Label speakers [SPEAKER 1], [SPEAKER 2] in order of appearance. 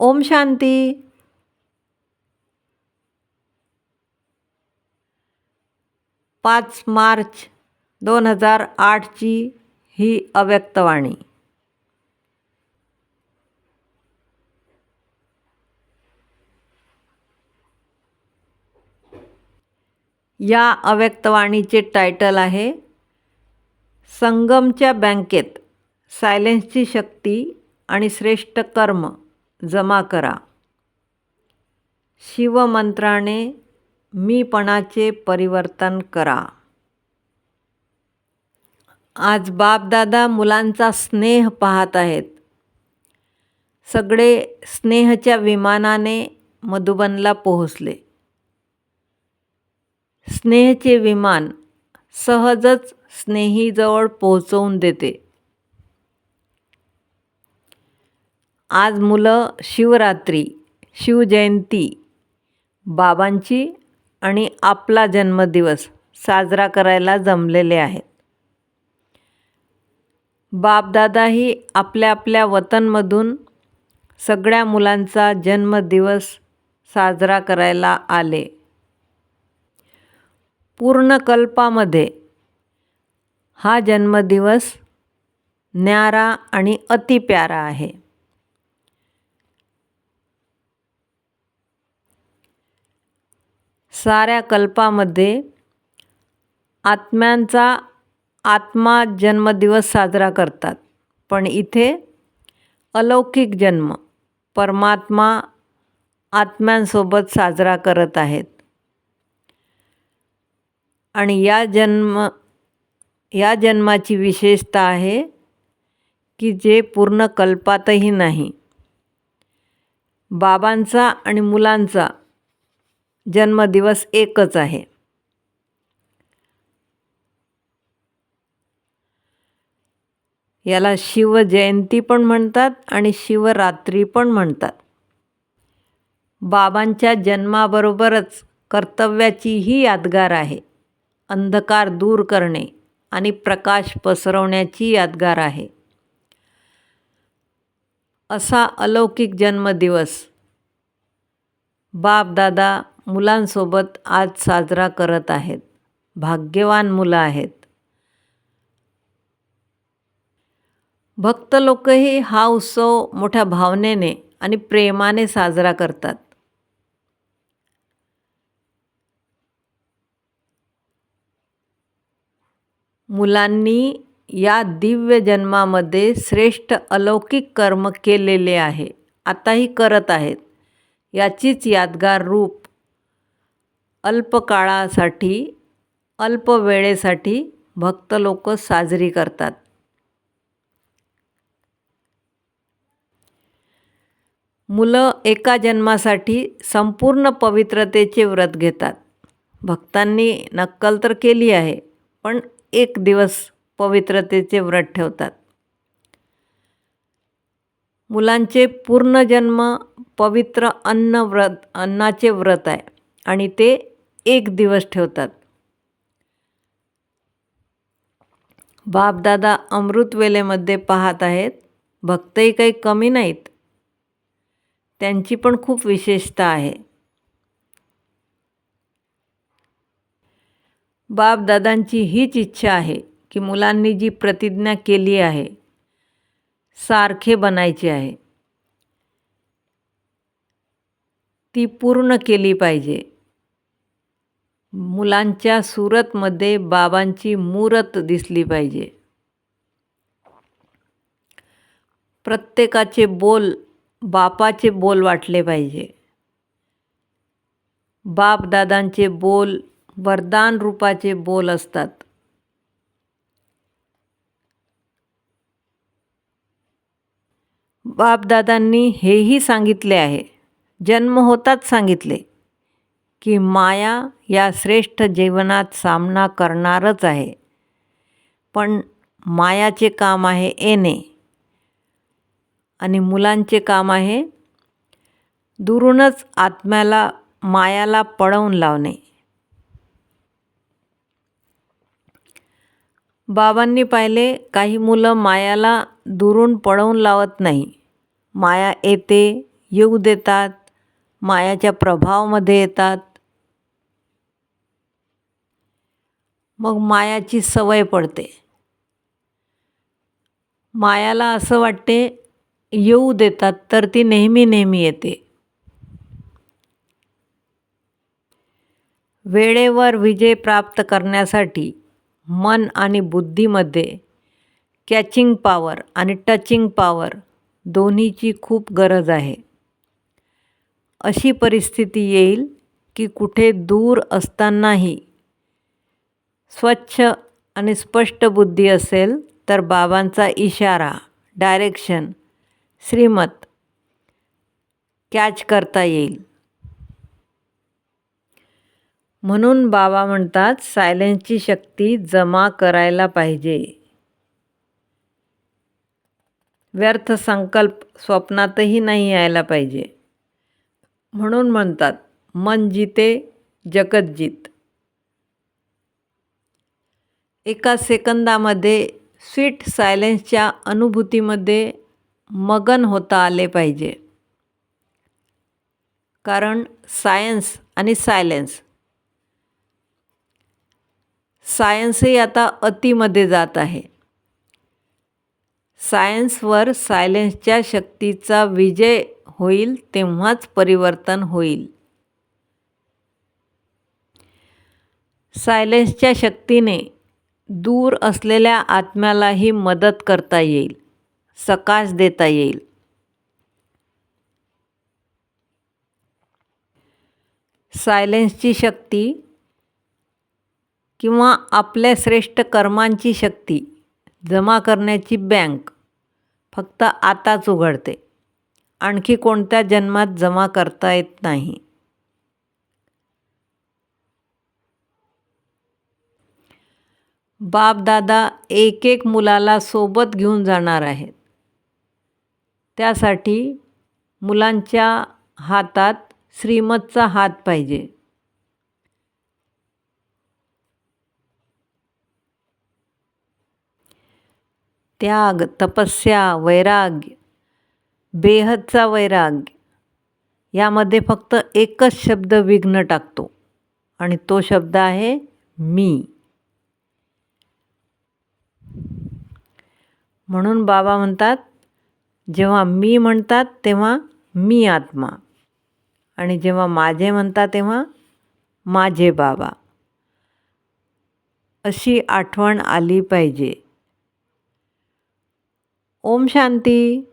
[SPEAKER 1] ओम शांती. पाच मार्च दोन हजार आठची ही अव्यक्तवाणी या अव्यक्तवाणीचे टायटल आहे संगमच्या बँकेत सायलेन्सची शक्ती आणि श्रेष्ठ कर्म. जमा करा. शिवमंत्राने मीपणाचे परिवर्तन करा. आज बापदादा मुलांचा स्नेह पाहत आहेत. सगळे स्नेहच्या विमानाने मधुबनला पोहोचले. स्नेहचे विमान सहजच स्नेहीजवळ पोहोचवून देते. आज मुलं शिवरात्री शिवजयंती बाबांची आणि आपला जन्मदिवस साजरा करायला जमलेले आहेत. बापदादाही आपल्या आपल्या वतनमधून सगळ्या मुलांचा जन्मदिवस साजरा करायला आले. पूर्ण कल्पामध्ये हा जन्मदिवस न्यारा आणि अतिप्यारा आहे. साऱ्या कल्पामध्ये आत्म्यांचा आत्मा जन्मदिवस साजरा करतात. पण इथे अलौकिक जन्म परमात्मा आत्म्यांसोबत साजरा करत आहेत. आणि या जन्म या जन्माची विशेषता आहे की जे पूर्ण कल्पातही नाही. बाबांचा आणि मुलांचा जन्मदिवस एकच आहे. याला शिवजयंती पण म्हणतात आणि शिवरात्री पण म्हणतात. बाबांच्या जन्माबरोबरच कर्तव्याचीही यादगार आहे. अंधकार दूर करणे आणि प्रकाश पसरवण्याची यादगार आहे. असा अलौकिक जन्मदिवस बापदादा मुलांसोबत आज साजरा करत आहेत. भाग्यवान मुलं आहेत. भक्त लोकही हा उत्सव मोठ्या भावनेने आणि प्रेमाने साजरा करतात. मुलांनी या दिव्य जन्मामध्ये श्रेष्ठ अलौकिक कर्म केलेले आहे. आताही करत आहेत. याचीच यादगार रूप अल्पकाळासाठी अल्प वेळेसाठी भक्त लोक साजरी करतात. मुलं एका जन्मासाठी संपूर्ण पवित्रतेचे व्रत घेतात. भक्तांनी नक्कल तर केली आहे पण एक दिवस पवित्रतेचे व्रत ठेवतात. मुलांचे पूर्ण जन्म पवित्र अन्न व्रत अन्नाचे व्रत आहे आणि ते एक दिवस ठेवतात. बापदादा अमृतवेलेमध्ये पाहत आहेत. भक्तही काही कमी नाहीत. त्यांची पण खूप विशेषता आहे. बापदादांची हीच इच्छा आहे की मुलांनी जी प्रतिज्ञा केली आहे सारखे बनायचे आहे. ती पूर्ण केली पाहिजे. मुलांच्या सुरतमध्ये बाबांची मूरत दिसली पाहिजे. प्रत्येकाचे बोल बापाचे बोल वाटले पाहिजे. बापदादांचे बोल वरदान रूपाचे बोल असतात. बापदादांनी हेही सांगितले आहे. जन्म होताच सांगितले. की माया या श्रेष्ठ जीवनात सामना करणारच आहे. पण मायाचे काम आहे येणे. आणि मुलांचे काम आहे दुरूनच आत्म्याला मायाला पळवून लावणे. बाबांनी पाहिले काही मुलं मायाला दुरून पळवून लावत नाही. माया येते येऊ देतात. मायाच्या प्रभावामध्ये येतात. मग मायाची सवय पडते. मायाला असं वाटते येऊ देतात तर ती नेहमी नेहमी येते. वेळेवर विजय प्राप्त करण्यासाठी मन आणि बुद्धीमध्ये कॅचिंग पॉवर आणि टचिंग पॉवर दोन्हीची खूप गरज आहे. अशी परिस्थिती येईल की कुठे दूर असतानाही स्वच्छ आणि स्पष्ट बुद्धी असेल तर बाबांचा इशारा डायरेक्शन श्रीमत कॅच करता येईल. म्हणून बाबा म्हणतात सायलेन्सची शक्ती जमा करायला पाहिजे. व्यर्थ संकल्प स्वप्नातही नाही यायला पाहिजे. म्हणून म्हणतात मन जिते जगत जीत. एका सेकंदामध्ये स्वीट सायलेन्सच्या अनुभूतीमध्ये मगन होता आले पाहिजे. कारण सायन्स आणि सायलेन्स. सायन्सही आता अतिमध्ये जात आहे. सायन्सवर सायलेन्सच्या शक्तीचा विजय होईल तेव्हाच परिवर्तन होईल. सायलेन्सच्या शक्तीने दूर असलेल्या आत्म्यालाही मदत करता येईल सकाश देता येईल. सायलेन्सची शक्ती किंवा आपल्या श्रेष्ठ कर्मांची शक्ती जमा करण्याची बँक फक्त आताच उघडते. आणखी कोणत्या जन्मात जमा करता येत नाही? बापदादा एक एक मुलाला सोबत घेऊन जाणार आहेत. त्यासाठी मुलांच्या हातात श्रीमतचा हात पाहिजे. त्याग तपस्या वैराग्य बेहदचा वैराग्य. यामध्ये फक्त एकच शब्द विघ्न टाकतो. आणि तो शब्द आहे मी. म्हणून बाबा म्हणतात जेव्हा मी म्हणतात तेव्हा मी आत्मा. आणि जेव्हा माझे म्हणतात तेव्हा माझे बाबा. अशी आठवण आली पाहिजे. ओम शांती.